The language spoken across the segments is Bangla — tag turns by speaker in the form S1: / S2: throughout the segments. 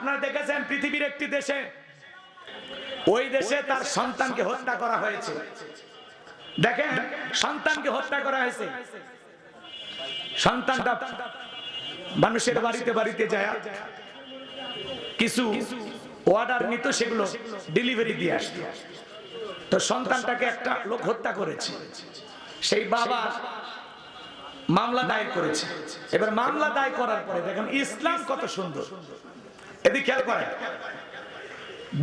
S1: আপনারা দেখেছেন পৃথিবীর একটি দেশে ওই দেশে তার সন্তানকে হত্যা করা হয়েছে। দেখেন সন্তানকে হত্যা করা হয়েছে। সন্তানটা মানুষের বাড়িতে বাড়িতে যায়। কিছু অর্ডার নিত সেগুলো ডেলিভারি দিয়ে আসতো। তো সন্তানটাকে একটা লোক হত্যা করেছে। সেই বাবা মামলা দায়ের করেছে। এবার মামলা দায় করার পরে দেখেন ইসলাম কত সুন্দর। এদিকে খেয়াল করেন।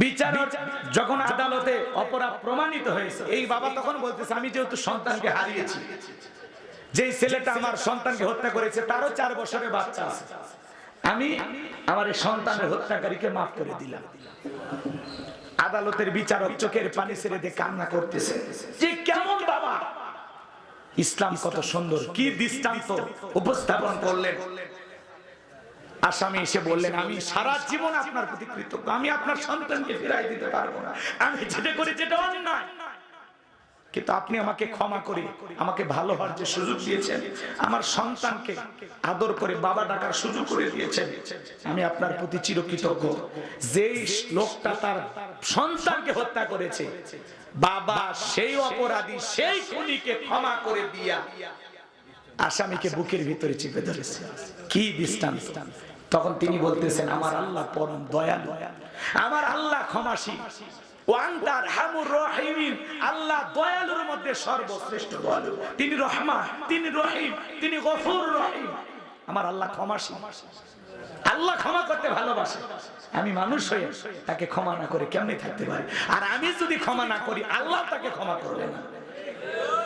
S1: বিচারক যখন আদালতে অপরাধ প্রমাণিত হয়েছে, এই বাবা তখন বলতেছে, আমি যেহেতু সন্তানকে হারিয়েছি, যেই ছেলেটা আমার সন্তানকে হত্যা করেছে, তারও চার বছরের বাচ্চা আছে। আমি আমার এই সন্তানের হত্যাকারীকে মাফ করে দিলাম। আদালতের বিচারক চোখের পানি ছেড়ে দিয়ে কান্না করতেছে, যে কেমন বাবা! ইসলাম কত সুন্দর, কি দৃষ্টান্ত উপস্থাপন করলেন। আসামি এসে বললেন, আমি সারা জীবন আপনার প্রতি কৃতজ্ঞ। আমি আপনার সন্তানকে ফিরাই দিতে পারব না। আমি যেটা করি যেটা অন্যায়। কিন্তু আপনি আমাকে ক্ষমা করে আমাকে ভালো হওয়ার যে সুযোগ দিয়েছেন, আমার সন্তানকে আদর করে বাবা ডাকার সুযোগ করে দিয়েছেন, আমি আপনার প্রতি চিরকৃতজ্ঞ। যেই লোকটা তার সন্তানকে হত্যা করেছে, বাবা সেই অপরাধী, সেই খুনিকে ক্ষমা করে দিয়া আসামিকে বুকের ভিতরে চেপে ধরেছে। কি দৃষ্টান্ত? তখন তিনি বলতেছেন, আমার আল্লাহ পরম দয়ালু। আমার আল্লাহ ক্ষমাসী আমার আল্লাহ ক্ষমাসী আল্লাহ ক্ষমা করতে ভালোবাসে। আমি মানুষ হয়ে তাকে ক্ষমা না করে কেমনি থাকতে পারি? আর আমি যদি ক্ষমা না করি, আল্লাহ তাকে ক্ষমা করবে না।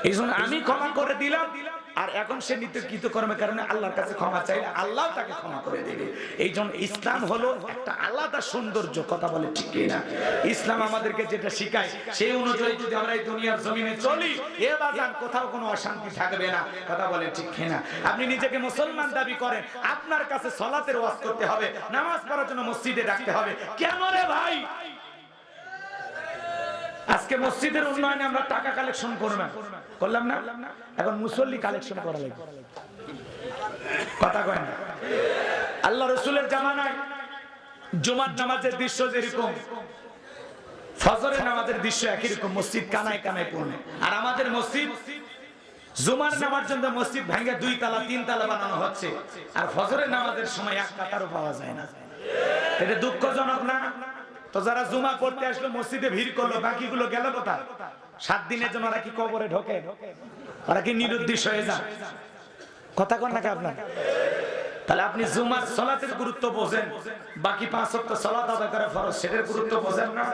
S1: এই আমি ক্ষমা করে দিলাম দিলাম। আর এখন সে নিত্য কৃতকর্মের কারণে আল্লাহর কাছে ক্ষমা চাইলে আল্লাহ তাকে ক্ষমা করে দেবে। এই জন্য ইসলাম হলো একটা আলাদা সৌন্দর্য, কথা বলে ঠিক না? ইসলাম আমাদেরকে যেটা শিখায়, সেই অনুযায়ী যদি আমরা এই দুনিয়ার জমিনে চলি, এ বাজান কোথাও কোনো অশান্তি থাকবে না, কথা বলে ঠিক না? আপনি নিজেকে মুসলমান দাবি করেন, আপনার কাছে সলাতের ওয়াজ করতে হবে, নামাজ পড়ার জন্য মসজিদে ডাকতে হবে। কেন রে ভাই? আজকে মসজিদের উন্নয়নে আমরা টাকা কালেকশন করলাম করলাম না? এখন মুসল্লি কালেকশন করা লাগবে। কথা কয় না? আল্লাহ রসুলের জামানায় জুমার নামাজের দৃশ্য যেরকম নামাজের দৃশ্য একই রকম, মসজিদ কানায় কানায় আর আমাদের মসজিদ, জুমার জন্য মসজিদ দুই তিন হচ্ছে। আর ফজরের নামাজের সময় এক কাতারও পাওয়া যায় না। এটা দুঃখজনক না? তো যারা জুমা করতে আসলো, মসজিদে ভিড় করল, বাকিগুলো গেল কোথায়? সাত দিনের জন্য ওরা কি কবরে ঢোকে? ওরা কি নিরুদ্দেশ হয়ে যায়? কথা কন নাকি আপনার? তাহলে আপনি জুমার সলাতের গুরুত্ব বোঝেন, বাকি পাঁচ সপ্তাহ সলাত আদায় করে ফরজ, সেটার গুরুত্ব বোঝেন না।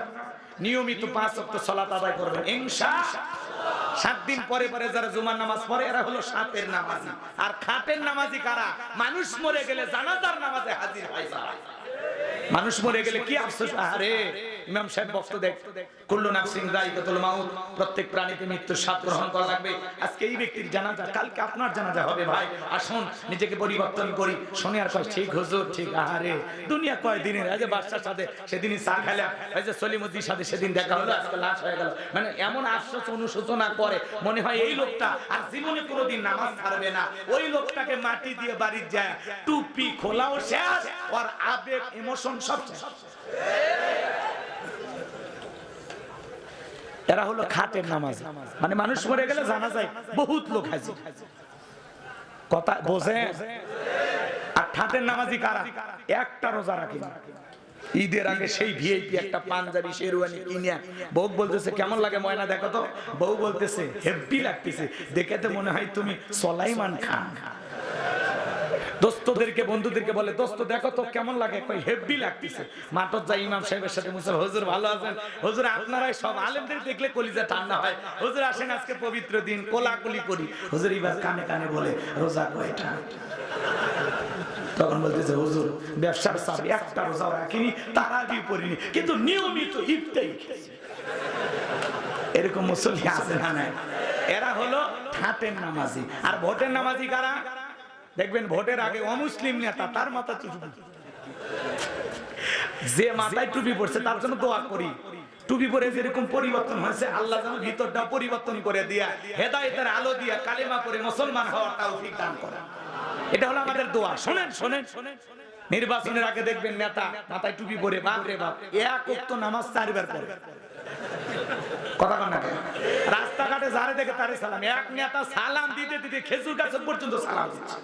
S1: নিয়মিত পাঁচ সপ্তাহ সলাত আদায় করবেন, ইনশা সাত দিন পরে পরে যারা জুমার নামাজ পড়ে, এরা হলো সাতের নামাজি। আর খাটের নামাজি কারা? মানুষ মরে গেলে জানাজার নামাজে হাজির হয় যারা। মানুষ মরে গেলে কি আফসোস? আরে ইমাম সাহেব বক্তব্য দেখ, কুল্লু নাফসিন যায়িকাতুল মাউত, প্রত্যেক প্রাণীকে মৃত্যুর স্বাদ গ্রহণ করা লাগবে। আজকে এই ব্যক্তির জানাজা, কালকে আপনার জানাজা হবে ভাই। আসুন, নিজেকে পরিবর্তন করি। শুনে আর কয়, ঠিক হুজুর, ঠিক আরে দুনিয়া কয় দিনের এই যে বাদশার সাথে সেদিনই চা খেলাম এই যে সলিমুদ্দির সাথে সেদিন দেখা হলো, আজকে লাশ হয়ে গেল। মানে এমন আশ্বাস অনুশোচনা করে, মনে হয় এই লোকটা আর জীবনে কোনোদিন নামাজ ছাড়বে না। ওই লোকটাকে মাটি দিয়ে বাড়ি যায়, টুপি, খোলাও শেষ আর আবেগ ইমোশন সব শেষ। এরা হলো খাটের নামাজ। মানে মানুষ মরে গেলে জানা যায় বহুত লোক হাজির কথা বোঝে? আর খাটের নামাজি কারা? একটা রোজা রাখে ঈদের আগে সেই ভিআইপি একটা পাঞ্জাবি শেরওয়ানি কিনিয়া বউ বলতেছে কেমন লাগে ময়না দেখো তো? বউ বলতেছে হেভি লাগতেছে। দেখে তো মনে হয় তুমি সলাইমান খান। দোস্তদেরকে, বন্ধুদেরকে বলে, দোস্ত, দেখো তো কেমন লাগে কই হেভি লাগতেছে। মাঠত যাই, ইমাম সাহেবের সাথে মুসল, হুজুর ভালো আছেন? হুজুর, আপনারাই সব আলেমদের দেখলে কলিজা ঠান্ডা হয়। হুজুর, আসেন, আজকে পবিত্র দিন, কোলাকুলি করি। হুজুর এবার কানে কানে বলে, রোজা কয়টা? তখন বলতেছে, হুজুর, ব্যবসার চাপ, একটা রোজাও রাখিনি তারা দিয়ে পড়িনি, কিন্তু নিয়মিত ইফতাই এরকম মুসল্লি আছে না নাই? এরা হলো ঠাটের নামাজি। আর ভোটের নামাজি কারা? দেখবেন ভোটের আগে অমুসলিম নেতা, তার মাথা টুপি যে মাথায় টুপি পড়ছে, তার জন্য দোয়া করি। টুপি পরে যেরকম পরিবর্তন হয়েছে, আল্লাহ যেন ভিতরটা পরিবর্তন করে দিয়া, হেদায়েতের আলো দিয়া কালেমা করে মুসলমান হওয়ার তৌফিক দান করেন। এটা হলো আমাদের দোয়া। শোনেন শোনেন নির্বাচনের আগে দেখবেন নেতা মাথায় টুপি পরে, বাপ রে বাপ, এক উক্ত নামাজ চারবার পড়ে। কথা কন না রাস্তাঘাটে যারে দেখে তারে সালাম। এক নেতা সালাম দিতে দিতে খেজুর গাছের পর্যন্ত সালাম দিচ্ছে।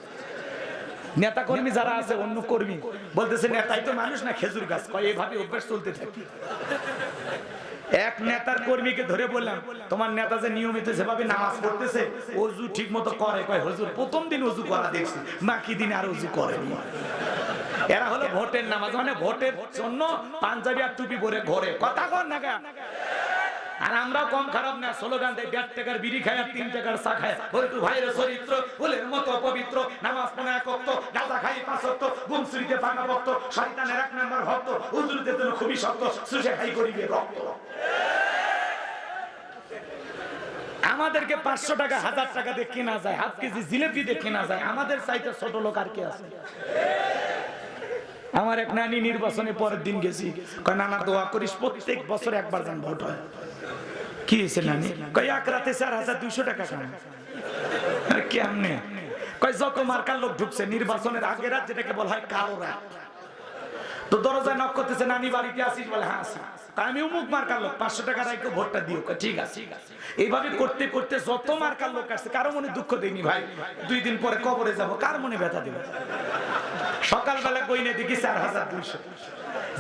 S1: নেতা কর্মী যারা আছে, অন্য কর্মী। বলতেছে, নেতাই তো মানুষ না, খেজুর গাছ। কয়, এইভাবে অভ্যাস চলতে থাকে। এক নেতার কর্মীকে ধরে বললাম, তোমার নেতা যে নিয়মিত যেভাবে নামাজ পড়তেছে, অজু ঠিক মতো করে। কয়, হুজুর, প্রথম দিন অজু করা দেখছি, বাকি দিন আর অজু করেনি। এরা হলো ভোটের নামাজ মানে ভোটের জন্য পাঞ্জাবি আর টুপি পরে ঘরে। কথা কর না? আর আমরাও কম খারাপ না, স্লোগান দেয় দেড় টাকার বিড়ি খায় আর তিন টাকার চা খায়। হয়তো ভাইয়ের চরিত্র, ফুলের মতো পবিত্র নামাজ পড়া এক অক্ত খাই পাঁচ অক্ত গুমসুরিতে পাকা ভক্ত, শয়তানের এক নম্বর ভক্ত হুজুরিতে জন্য খুবই শক্ত, সুসে খাই করিবে রক্ত। আমাদেরকে পাঁচশো টাকা, হাজার টাকা দিয়ে কেনা যায়, হাফ কেজি জিলেপি দিয়ে কেনা যায়, আমাদের চাইতে ছোট লোক আর কে আছে? আমার এক নানি নির্বাচনে পরের দিন গেছি। নানা, দোয়া করিস, প্রত্যেক বছর একবার যান ভোট হয়। কি হয়েছে নানি? কয়, এক রাতে চার হাজার দুইশো টাকা কামাই। কেমনে? কয়, যত মার্কার লোক ঢুকছে, নির্বাচনের আগের রাত যেটাকে বলা হয় কালো রাত। তো দরজায় নক করতেছে, নানি, বাড়িতে আসিস বলে হ্যাঁ আসি আমি উমুক মার্কার লোক, পাঁচশো টাকা রাখো ভোটটা দিও। ঠিক আছে। এইভাবে করতে করতে যত মার্কার লোক আসছে, কারও মনে দুঃখ দেয়নি ভাই। দুই দিন পরে কবরে যাব, কার মনে ব্যথা দেবে? সকালবেলা কইনে দেখি চার হাজার দুইশো।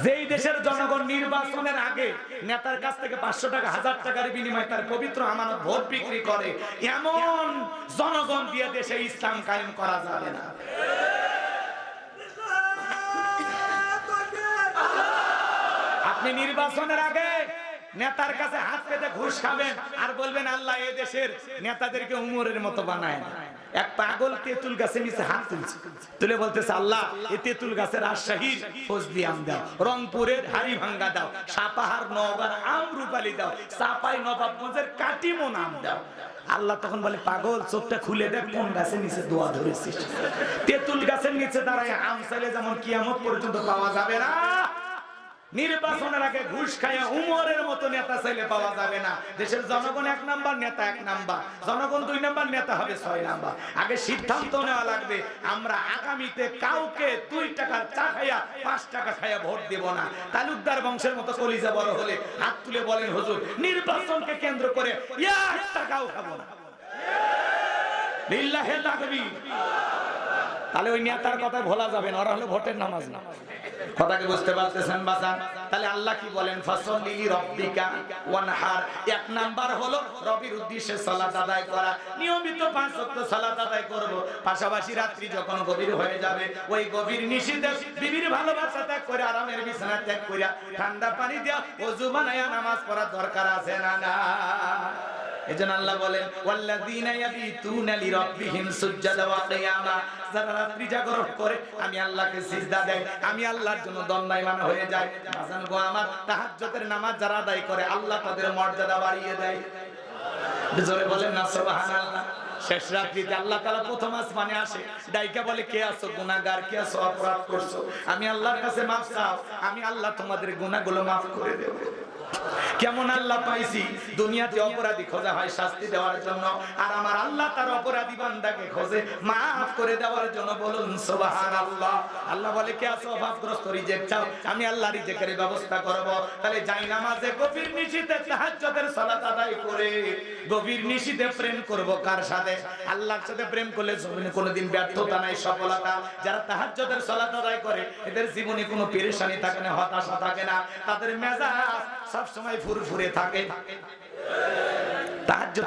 S1: যেই দেশের জনগণ নির্বাচনের আগে নেতার কাছ থেকে পাঁচশো টাকা, হাজার টাকার বিনিময়ে তার পবিত্র আমানত ভোট বিক্রি করে, এমন জনগণ দিয়ে দেশে ইসলাম কায়েম করা যাবে না। আপনি নির্বাচনের আগে নেতার কাছে হাত পেতে ঘুষ খাবেন আর বলবেন, আল্লাহ, এ দেশের নেতাদেরকে উমরের মতো বানায় না। এক পাগল তেঁতুল গাছে নিচে হাত তুলছে। তুলে বলতেছে, আল্লাহ, এ তেঁতুল গাছের রাজশাহীর ফজলি আম দাও, রংপুরের হাড়ি ভাঙ্গা দাও, সাপাহার নওগার আম রূপালি দাও, চাপাই নবাবগঞ্জের কাটিমন আম দাও। আল্লাহ তখন বলে, পাগল, চোখটা খুলে দেখ, কোন গাছের নিচে দোয়া ধরেছিস? তেঁতুল গাছের নিচে দাঁড়ায় আম চাইলে যেমন কিয়ামত পর্যন্ত পাওয়া যাবে না। নির্বাচনের আগে ঘুষ খাইয়া উমরের মতো নেতা চাইলে পাওয়া যাবে না। দেশের জনগণ এক নাম্বার, নেতা এক নাম্বার। জনগণ দুই নাম্বার, নেতা হবে ছয় নাম্বার। আগে সিদ্ধান্ত নেওয়া লাগবে, আমরা আগামীতে কাউকে দুই টাকার চা খাইয়া, পাঁচ টাকা খাইয়া ভোট দেব না। তালুকদার বংশের মতো কলিজা বড় হলে হাত তুলে বলেন, হুজুর, নির্বাচনকে কেন্দ্র করে এক টাকাও খাব না। তাহলে ওই নেতার কথা ভোলা যাবে না, ওরা হলো ভোটের নামাজ না। কথাকে বুঝতে পারতেছেন বাজান তাহলে আল্লাহ কি বলেন? পাশাপাশি রাত্রি যখন গভীর হয়ে যাবে, ওই গভীর ভালোবাসা ত্যাগ করে, আরামের ত্যাগ ঠান্ডা পানি বানায়া নামাজ পড়ার দরকার আছে না না এজন্য আল্লাহ বলেন, ওয়াল্লাযীনা ইয়াবিতুনা লিরাব্বিহিম সুজদান ওয়া কিয়ামা যারা রাত্রি জাগরণ করে, আমি আল্লাহকে সিজদা দেয় আমি আল্লাহর জন্য দণ্ডায়মান হয়ে যায় বাজান গো আমার, তাহাজ্জুদের নামাজ যারা আদায় করে, আল্লাহ তাদের মর্যাদা বাড়িয়ে দেয়। জোরে বলেন না, সুবহানাল্লাহ। শেষ রাত্রিতে আল্লাহ তাআলা প্রথম আসমানে আসে, ডাইকা বলে, কে আছো? গুনাহগার, কে আছো? অপরাধ করছ? আমি আল্লাহর কাছে মাফ চাও, আমি আল্লাহ তোমাদের গুনাহগুলো মাফ করে দেব। কেমন আল্লাহ পাইছি? দুনিয়াতে অপরাধী খোঁজা হয় শাস্তি দেওয়ার জন্য। আর আমার আল্লাহ তার অপরাধী বান্দাকে খোঁজে। মাফ করে দেওয়ার জন্য বলুন, সুবহানাল্লাহ। আল্লাহ বলে, কে আছো অভাবগ্রস্ত রিজেক্ট চাও? আমি আল্লাহ রিজেকের ব্যবস্থা করব। তাহলে যাই নামাজে, গভীর নিশিতে তাহাজ্জুদের সালাত আদায় করে গভীর নিশিতে প্রেম করব কার সাথে? আল্লাহর সাথে প্রেম করলে জীবনে কোনোদিন ব্যর্থতা নাই, সফলতা। যারা তাহাজ্জুদের সালাত আদায় করে, এদের জীবনে কোনো পেরেশানি থাকে না হতাশা থাকে না। তাদের মেজাজ সব সময় ফুরফুরে থাকে। ভাত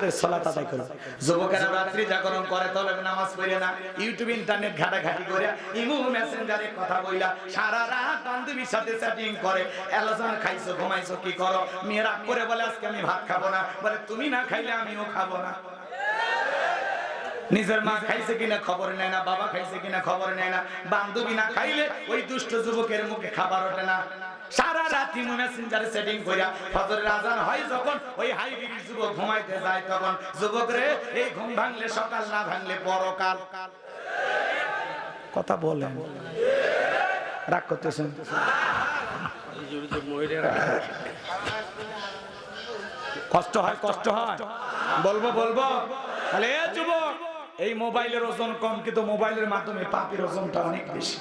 S1: খাব না। বলে, তুমি না খাইলে আমিও খাব না। নিজের মা খাইছে কিনা খবর নেয় না, বাবা খাইছে কিনা খবর নেয় না। বান্ধবী না খাইলে ওই দুষ্ট যুবকের মুখে খাবার ওঠে না। সারা রাত মেসেঞ্জারে সেটিং কইরা ফজরের আজান হয় যখন ওই হাইব্রিড যুবক ঘুমাইতে যায় তখন, যুবক রে, এই ঘুম ভাঙলে সকাল না ভাঙলে পরকাল? কথা বলেন। রাগ করতেছেন? কষ্ট হয় কষ্ট হয়। বলব বলব। তাহলে যুবক এই মোবাইলের ওজন কম, কিন্তু মোবাইলের মাধ্যমে পাপের ওজনটা অনেক বেশি।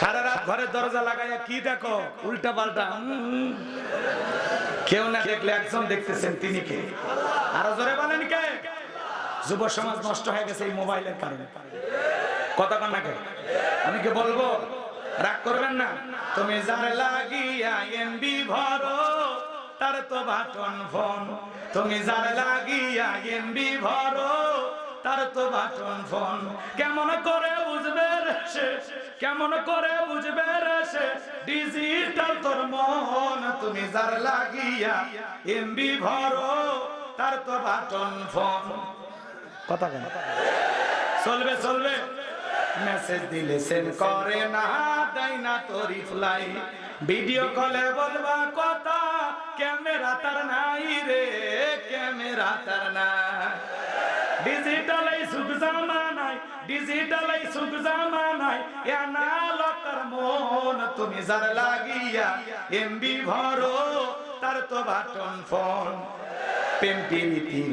S1: সারা রাত ঘরের দরজা লাগাইয়া কি দেখো? উল্টা পাল্টা কেউ না দেখলে একজন দেখতেছেন তিনি কে? আরও জোরে বলেন কে? যুব সমাজ নষ্ট হয়ে গেছে এই মোবাইলের কারণে। কথা কন না কে? আমি কি বলব? রাগ করবেন না? তুমি যার লাগিয়া এমবি ভরো, তার তো বাটন ফোন। তুমি যার লাগিয়া এমবি ভরো তার তো বাটন ফোন। কেমন করে বুঝবে সে? কেমন করে বুঝবে সে? ডিজিটাল তোর মন, তুমি যার লাগিয়া এমবি ভরো, তার তো বাটন ফোন। কথা কেন চলবে চলবে। মেসেজ দিলে সেন্ড করে না, দেয় না তো রিপ্লাই ভিডিও কলে বলবা কথা ক্যামেরা তার নাই রে ক্যামেরা তার নাই। ডিজিটাল এই সুখ জামানায় ডিজিটাল এই সুখ জামানায় এনালতার মন তুমি যার লাগিয়া এমবি ভরো, তার তো বাটন ফোন।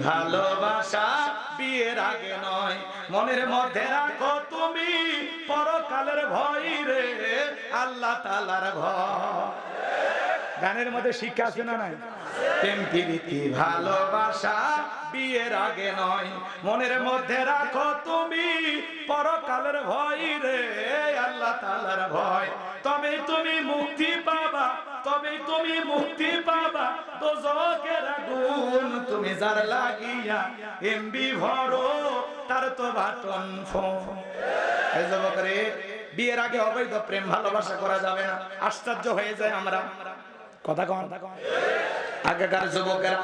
S1: ভালোবাসা, বিয়ের আগে নয়। মনের মধ্যে রাখো তুমি, পরকালের ভয় রে, আল্লাহ তালার ভয়। গানের মধ্যে শিক্ষা আছে না নাই? প্রেম ভালোবাসা বিয়ের আগে নয়। মনের মধ্যে রাখো তুমি পরকালের ভয় রে, আল্লাহ তালার ভয়। তবে তুমি মুক্তি পাবা, তবে তুমি মুক্তি পাবা। তো জকের আগুন তুমি যার লাগিয়া এমবি ভরো, তার তো বাটন ফোন যুবকরে বিয়ের আগে অবৈধ প্রেম ভালোবাসা করা যাবে না। আশ্চর্য হয়ে যায় আমরা। কথা কন। আগেকার যুবকেরা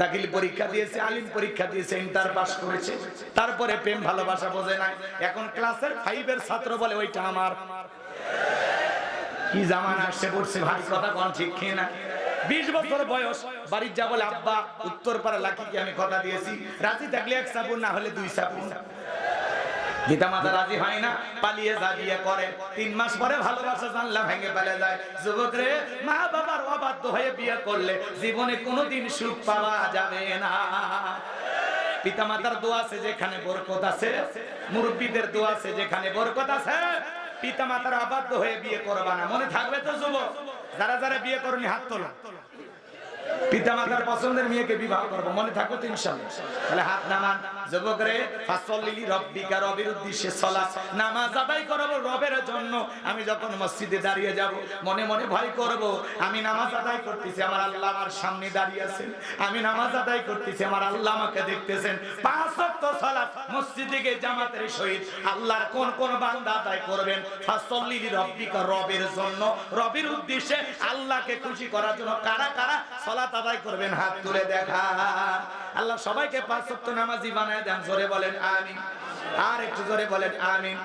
S1: দাখিল পরীক্ষা দিয়েছে, আলিম পরীক্ষা দিয়েছে ইন্টার পাস করেছে। তারপরে প্রেম ভালোবাসা বোঝে না এখন ক্লাসের ফাইভের ছাত্র বলে, ওইটা আমার। কি জামান আসছে পড়ছে ভাই কথা কোন ঠিক খেয়ে না বিশ বছর বয়স, বাড়ির যা বলে, আব্বা উত্তর পাড়া লাকিকে আমি কথা দিয়েছি? রাজি থাকলে এক সাবুন, না হলে দুই সাবুন। গীতা মাতা রাজি হয় না, পালিয়ে যা, বিয়ে করে। তিন মাস পরে ভালোবাসা জানলা ভেঙে ফেলে যায়। যুবক রে, মা বাবার অবাধ্য হয়ে বিয়ে করলে জীবনে কোনোদিন সুখ পাওয়া যাবে না। পিতা মাতার দোয়া আছে যেখানে বরকত আছে, মুরব্বীদের দোয়া আছে যেখানে বরকত আছে, পিতা মাতার অবাধ্য হয়ে বিয়ে করবা না। মনে থাকবে তো যুবক? যারা যারা বিয়ে করনি, হাত তোলা। পিতা মাতার পছন্দের মেয়েকে বিবাহ করব, মনে থাকো তাহলে হাত নামান যুবক রে রব্বিকা উদ্দেশ্যে নামাজ আদায় করব রবের জন্য। আমি যখন মসজিদে দাঁড়িয়ে যাব, মনে মনে ভয় করব, আমি নামাজ আদায় করতেছি, আমার আল্লাহ আমার সামনে দাঁড়িয়ে আছেন। আমি নামাজ আদায় করতেছি, আমার আল্লাহ আমাকে দেখতেছেন। পাঁচ ওয়াক্ত সালাত মসজিদে গিয়ে জামাতের সহিত আল্লাহর কোন কোন বান্দা আদায় করবেন? ফাসল্লিলি রব্বিকা, রবের জন্য। রবির উদ্দেশ্যে আল্লাহকে খুশি করার জন্য কারা কারা সালাত আদায় করবেন, হাত তুলে দেখা। আল্লাহ সবাইকে পাঁচ নামাজি বানায় দেন, জোরে বলেন আর একটু জোরে বলেন আমিন।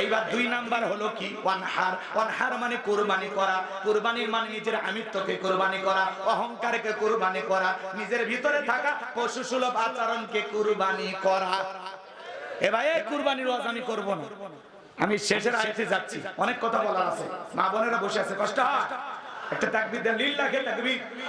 S1: এইবার দুই নাম্বার হলো কি? ওয়ানহার ওয়ানহার মানে কুরবানি করা। মানে নিজের আমিত্বকে কুরবানি করা, অহংকারকে করা, নিজের ভিতরে থাকা পশু সুলভ আচরণকে কুরবানি করা। এ ভাই কুরবানির ওয়াজ আমি করব না। আমি শেষের আয়াতে যাচ্ছি। অনেক কথা বলার আছে। মা বোনেরা বসে আছে, কষ্ট হয়? একটা তাকবীর দেন, লিল্লাহে তাকবীর।